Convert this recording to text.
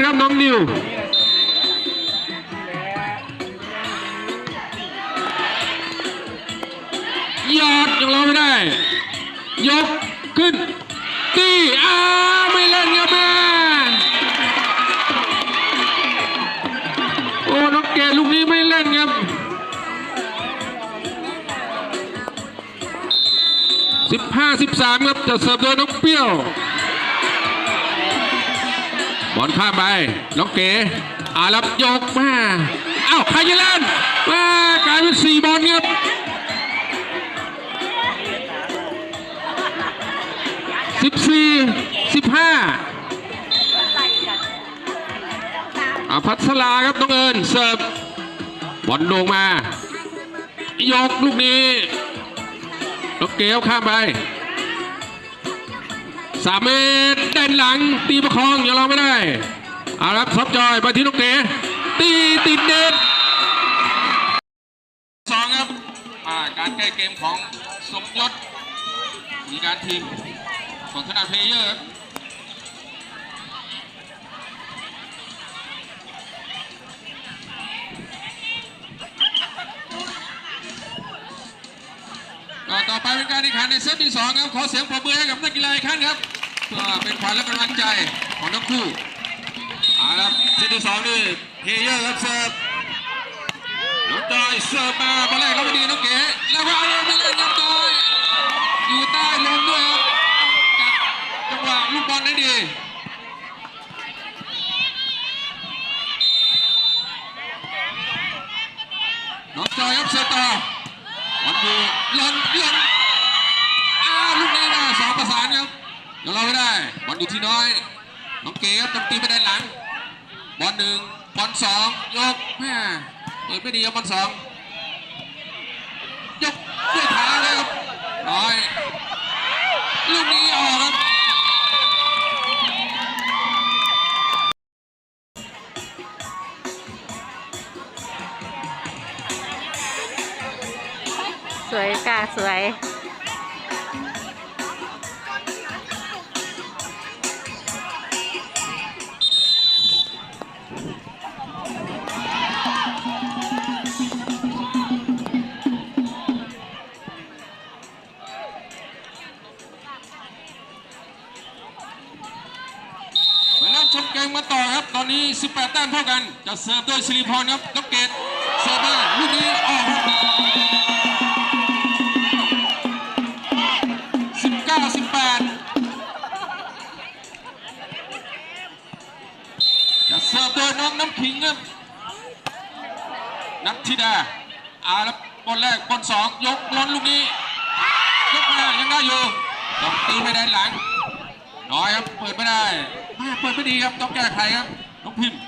ครับน้องนิวยอดยังรอไม่ได้ ยกขึ้นตีอ้าไม่เล่นครับแม่โอ้น้องเกลูกนี้ไม่เล่นครับสิบห้าสิบสามครับจะเสิร์ฟโดยน้องเปรี้ยว บอลข้ามไปน้องเก๋อารับยกมาเอ้าใครจะเล่นมากลายเป็นสี่บอลครับสิบสี่สิบห้าอาพัสลาครับน้องเอิญเสิร์ฟบอลลงมา ยกลูกนี้น้องเก๋เอาข้ามไป สามเมตรเด่นหลังตีประคองยังลองไม่ได้เอาละครับซับจอยไปที่ลูกเตะตีติดเด็ดสองครับาการแก้เกมของสมยศมีการทีมของขนาดเพลเยอร์ ต่อไปเป็นการแข่งขันในเซตที่สองครับ ขอเสียงปรบมือให้กับนักกีฬาอีกครั้งครับเพื่อเป็นขวัญและกำลังใจของทั้งคู่เอาละครับเซตที่สองนี่เพลเยอร์ครับเสิร์ฟน้องจอยเสิร์ฟมาบอลแรกเข้าไปดีน้องเก๋แล้วก็เอาลงไปเล่นน้องจอยอยู่ใต้ลมด้วยครับจังหวะลูกบอลได้ดีน้องจอยครับเสิร์ฟต่อ บอลอยู่หล่นหล่นอ้าวลูกนี้นะสองประสานครับยังเราไม่ได้บอลอยู่ที่น้อยน้องเก๋ครับต้องตีไปด้านหลังบอลหนึ่งบอลสองยกแม่เปิดไม่ดีครับบอลสองยกด้วยขาเลยครับน้อย สวยค่ะสวยไปรับชมเกมมาต่อครับ ตอนนี้ 18แต้มเท่ากัน จะเสิร์ฟโดยสิริพรครับน้องเกต น้งขิงครับนักธิดาอ่าแล้วบอลแรกบอลสองยกล้นลูกนี้ ยกมายังได้อยู่ต้องตีไม่ได้หลัง น้อยครับ เปิดไม่ได้เปิดไม่ดีครับ ต้องแก้ไขครับน้องพิมพ์